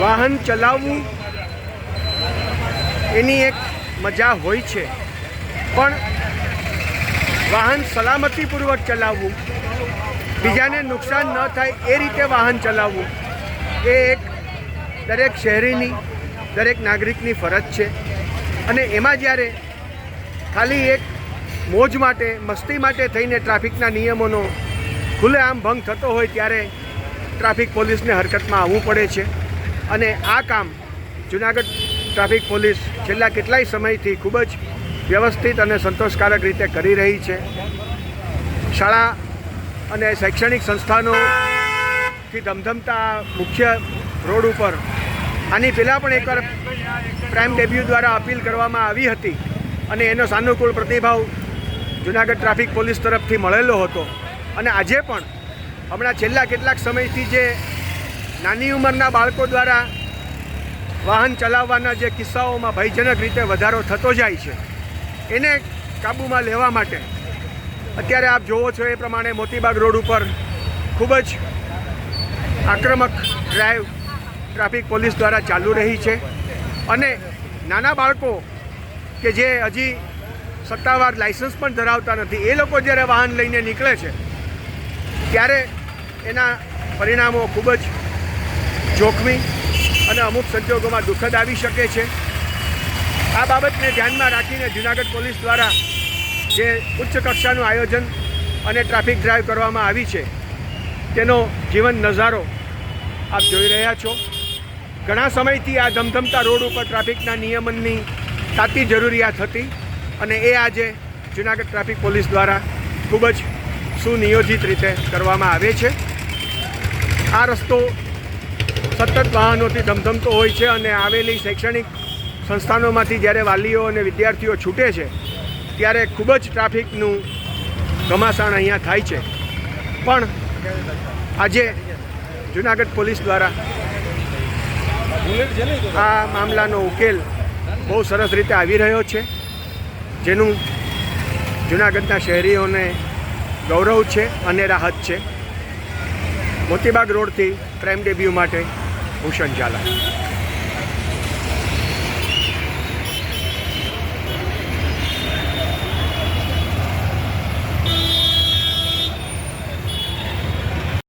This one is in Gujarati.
વાહન ચલાવવું એની એક મજા હોય છે. પણ વાહન સલામતીપૂર્વક ચલાવવું, બીજાને નુકસાન ન થાય એ રીતે વાહન ચલાવવું, એ એક દરેક શહેરીની, દરેક નાગરિકની ફરજ છે. અને એમાં જ્યારે ખાલી એક મોજ માટે, મસ્તી માટે થઈને ટ્રાફિકના નિયમોનો ખુલ્લેઆમ ભંગ થતો હોય ત્યારે ટ્રાફિક પોલીસને હરકતમાં આવવું પડે છે. અને આ કામ જુનાગઢ ટ્રાફિક પોલીસ છેલ્લા કેટલાય સમયથી ખૂબ જ વ્યવસ્થિત અને સંતોષકારક રીતે કરી રહી છે. શાળા અને શૈક્ષણિક સંસ્થાનોથી ધમધમતા મુખ્ય રોડ ઉપર. આની પહેલાં પણ એકવાર પ્રાઇમ ડેબ્યુ દ્વારા અપીલ કરવામાં આવી હતી અને એનો સાનુકૂળ પ્રતિભાવ જુનાગઢ ટ્રાફિક પોલીસ તરફથી મળેલો હતો. અને આજે પણ હમણાં છેલ્લા કેટલાક સમયથી જે નાની ઉંમરના બાળકો દ્વારા વાહન ચલાવવાના જે કિસ્સાઓમાં ભયજનક રીતે વધારો થતો જાય છે, એને કાબૂમાં લેવા માટે અત્યારે આપ જોવો છો એ પ્રમાણે મોતીબાગ રોડ ઉપર ખૂબ જ આક્રમક ડ્રાઈવ ટ્રાફિક પોલીસ દ્વારા ચાલુ રહી છે અને નાના બાળકો કે જે હજી સત્તાવાર લાયસન્સ પણ ધરાવતા નથી, એ લોકો જ્યારે વાહન લઈને નીકળે છે, ત્યારે એના પરિણામો ખૂબ જ જોખમી અને અમુક સંજોગોમાં દુઃખદ આવી શકે છે. આ બાબતને ધ્યાનમાં રાખીને જુનાગઢ પોલીસ દ્વારા જે ઉચ્ચ કક્ષાનું આયોજન અને ટ્રાફિક ડ્રાઈવ કરવામાં આવી છે, તેનો જીવન નજારો આપ જોઈ રહ્યા છો. ઘણા સમયથી આ ધમધમતા રોડ ઉપર ટ્રાફિકના નિયમનની તાતી જરૂરિયાત હતી અને એ આજે જુનાગઢ ટ્રાફિક પોલીસ દ્વારા ખૂબ જ સુનિયોજિત રીતે કરવામાં આવે છે. આ રસ્તો સતત વાહનોથી ધમધમતો હોય છે અને આવેલી શૈક્ષણિક સંસ્થાનોમાંથી જ્યારે વાલીઓ અને વિદ્યાર્થીઓ છૂટે છે, ત્યારે ખૂબ જ ટ્રાફિકનું ઘમાસાણ અહીંયા થાય છે. પણ આજે જુનાગઢ પોલીસ દ્વારા આ મામલાનો ઉકેલ બહુ સરસ રીતે આવી રહ્યો છે, જેનું જુનાગઢના શહેરીઓને ગૌરવ છે અને રાહત છે. મોતીબાગ રોડથી પ્રાઇમ ડેબ્યુ માટે Ocean Jala.